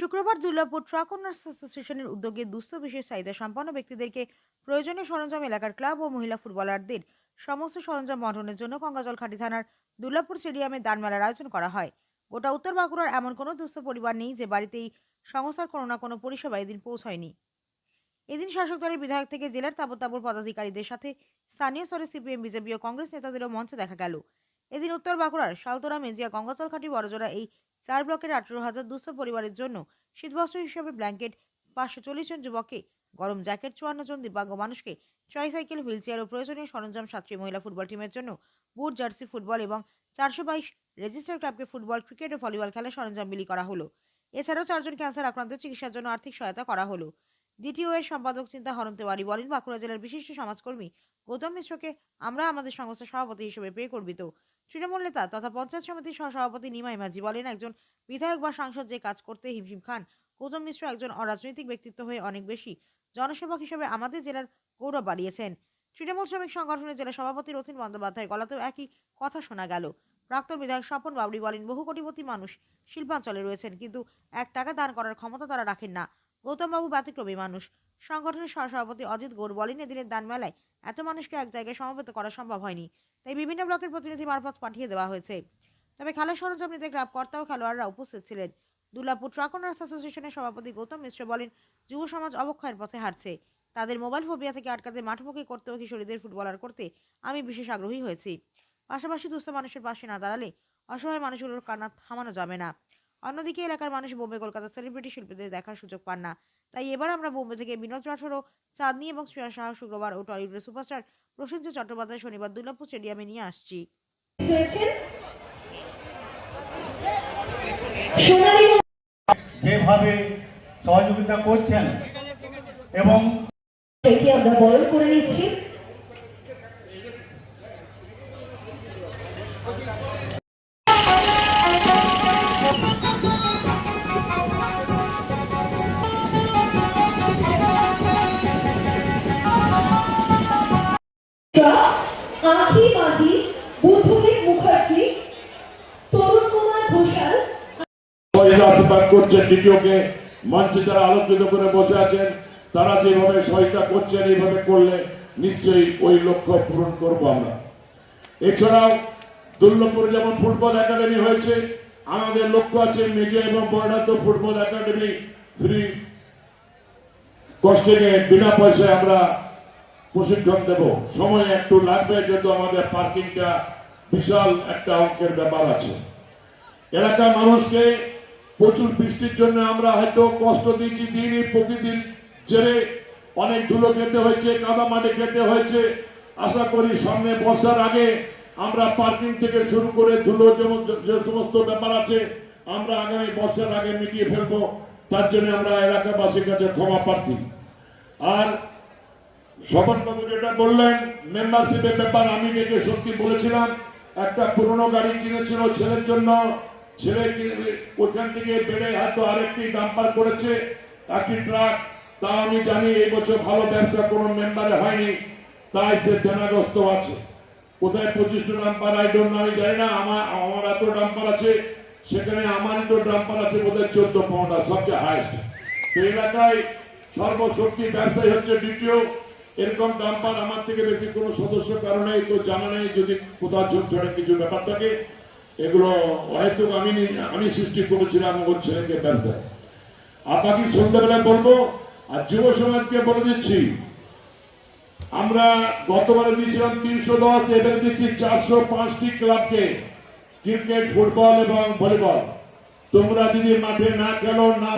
শুক্রবার Durlabhpur truck owners অ্যাসোসিয়েশনের উদ্যোগে দুস্থ বিশেষ চাহিদা সম্পন্ন ব্যক্তিদেরকে প্রয়োজনীয় সরঞ্জাম এলাকার ক্লাব ও মহিলা ফুটবলারদের সমস্ত সরঞ্জাম বন্টনের জন্য গঙ্গাজলখাটি থানার দুর্লভপুর স্টেডিয়ামে দান মেলার আয়োজন করা হয়। গোটা উত্তর বাঁকুড়ার এমন কোনো দুস্থ পরিবার নেই যে বাড়িতেই সংস্থার কোনো না কোনো পরিষেবা এদিন পৌঁছয়নি। এদিন শাসক দলের বিধায়ক থেকে জেলার তাবর তাবর পদাধিকারীদের সাথে স্থানীয় স্তরে সিপিএম, বিজেপি ও কংগ্রেস নেতাদেরও মঞ্চে দেখা গেল। এদিন উত্তর বাঁকুড়ার শালতোরা, মেজিয়া গঙ্গাচলখাটি বড়জোড়া এই চার ব্লকের আঠেরো হাজার দুস্থ পরিবারের জন্য শীতবস্ত্র হিসেবে ব্ল্যাঙ্কেট পাঁচশো চল্লিশ জন যুবককে, গরম জ্যাকেট চুয়ান্ন জন দিব্যাঙ্গ মানুষকে ট্রাইসাইকেল হুইল চেয়ার ও প্রয়োজনীয় সরঞ্জাম সাতটি মহিলা ফুটবল টিমের জন্য বুট জার্সি ফুটবল এবং চারশো বাইশ রেজিস্টার ক্লাবকে ফুটবল ক্রিকেট ও ভলিবল খেলার সরঞ্জাম বিলি করা হলো। এছাড়াও চারজন ক্যান্সার আক্রান্তের চিকিৎসার জন্য আর্থিক সহায়তা করা হলো। ডিটিও এর সম্পাদক চিন্তা হরম তেওয়ারি বলেন, বাঁকুড়া জেলার বিশিষ্ট সমাজকর্মী গৌতম মিশ্রকে আমরা আমাদের সংস্থার সভাপতি হিসেবে পেয়ে গর্বিত। তৃণমূল নেতা তথা পঞ্চায়েত সমিতির সহসভাপতি নিমাই মাঝি বলেন, একজন বিধায়ক বা সাংসদ যে কাজ করতে হিমশিম খান গৌতম মিশ্র একজন অরাজনৈতিক ব্যক্তিত্ব হয়ে অনেক বেশি জনসেবক হিসেবে আমাদের জেলার গৌরব বাড়িয়েছেন। তৃণমূল শ্রমিক সংগঠনের জেলা সভাপতি রথিন বন্দ্যোপাধ্যায় গলাতেও একই কথা শোনা গেল। প্রাক্তন বিধায়ক স্বপন বাবরি বলেন, বহু কোটিপতি মানুষ শিল্পাঞ্চলে রয়েছেন, কিন্তু এক টাকা দান করার ক্ষমতা তারা রাখেন না। গৌতমবাবু ব্যতিক্রমী মানুষ। সংগঠনের সহসভাপতি অজিত গৌর বলেন, এদিনের দান মেলায় এত মানুষকে এক জায়গায় সমবেত করা সম্ভব হয়নি, তাই বিভিন্ন ব্লকের প্রতিনিধি মারফত পাঠিয়ে দেওয়া হয়েছে। তবে খেলার সরঞ্জাম নিতে ক্লাব কর্তা ও খেলোয়াড়রা উপস্থিত ছিলেন। দুর্লাপুর ট্রাক ওনার্স অ্যাসোসিয়েশনের সভাপতি গৌতম মিশ্র বলেন, যুব সমাজ অবক্ষয়ের পথে হাঁটছে। তাদের মোবাইল ফোবিয়া থেকে আটকাতে মাঠমুখী করতে ও কিশোরীদের ফুটবলার করতে আমি বিশেষ আগ্রহী হয়েছি। পাশাপাশি দুস্থ মানুষের পাশে না দাঁড়ালে অসহায় মানুষগুলোর কান্না থামানো যাবে না। অন্যদিকে এলাকার মানুষ বোম্বে কলকাতা সেলিব্রিটি শিল্পীদের দেখার সুযোগ পান না। তাই এবার আমরা বোম্বে থেকে বিনোদ রাঠোর ও চাঁদনি এবং শ্রেয়া সাহা শুক্রবার ও টলিউডের সুপারস্টার প্রসেনজিৎ চট্টোপাধ্যায় শনিবার দুর্লভপুর স্টেডিয়ামে নিয়ে আসছি। যেভাবে সহযোগিতা করছেন এবং আমরা বরণ করে নিচ্ছি। আশীর্বাদ করছেন দ্বিতীয়কে মঞ্চে যারা আলোকিত করে বসে আছেন। তারা যেভাবে সহায়তা করছেন, এইভাবে করলে নিশ্চয়ই ওই লক্ষ্য পূরণ করব আমরা। এছাড়াও দুর্লভপুরে যেমন ফুটবল একাডেমি হয়েছে, আমাদের লক্ষ্য আছে মেজে এবং বর্ণাত ফুটবল একাডেমি ফ্রি কস্টিংয়ে বিনা পয়সায় আমরা প্রশিক্ষণ দেব। সময় একটু লাগবে, যেহেতু আমাদের পার্কিংটা বিশাল একটা অঙ্কের ব্যাপার আছে। এলাকার মানুষকে প্রচুর বৃষ্টির জন্য আমরা হয়তো কষ্ট দিয়েছি দিনই প্রকৃতির জেরে অনেক ধুলো খেতে হয়েছে, কাদা মাটি খেতে হয়েছে। আশা করি সামনে বর্ষার আগে আমরা পার্কিং থেকে শুরু করে ধুলো যে সমস্ত ব্যাপার আছে, আমরা আগামী বর্ষার আগে মিটিয়ে ফেলব। তার জন্য আমরা এলাকাবাসীর কাছে ক্ষমা প্রার্থী। আর স্বপনবাবু যেটা বললেন মেম্বারশিপের ব্যাপার আমি ডেকে সত্যি বলেছিলাম, একটা পুরনো গাড়ি কিনেছিল ছেলের জন্য। কিনে- ওইখান থেকে বেড়ে হয়তো আরেকটি ডাম্পার করেছে। একটি ট্রাক। তা আমি জানি এই বছর ভালো ব্যবসা কোনো মেম্বারে হয়নি। তাই সে দেনাগ্রস্ত আছে। কোথায় পঁচিশটা ডাম্পার? আই ডোন্ট আমি জানি না। আমার আমার এত ডাম্পার আছে, সেখানে আমারই তো ডাম্পার আছে বোধহয় চোদ্দ পনেরোটা সবচেয়ে হাইস্ট তো এলাকায় সর্বশক্তি ব্যবসায়ী হচ্ছে দ্বিতীয়। এরকম ডাম্পার আমার থেকে বেশি কোনো সদস্য কারণে তো জানা নেই যদি কোথাও ছোট ছোট কিছু ব্যাপার থাকে। এগুলো হয়তো আমি আমি সৃষ্টি করেছিলাম ওর ছেলেকে ব্যবসায় আপনাকে সন্ধ্যাবেলা বলব? আর যুব সমাজকে বলে দিচ্ছি, আমরা গতবারে দিয়েছিলাম তিনশো দশ, এবার দিচ্ছি চারশো পাঁচটি ক্লাবকে, ক্রিকেট, ফুটবল এবং ভলিবল। তোমরা যদি মাঠে না খেলো, না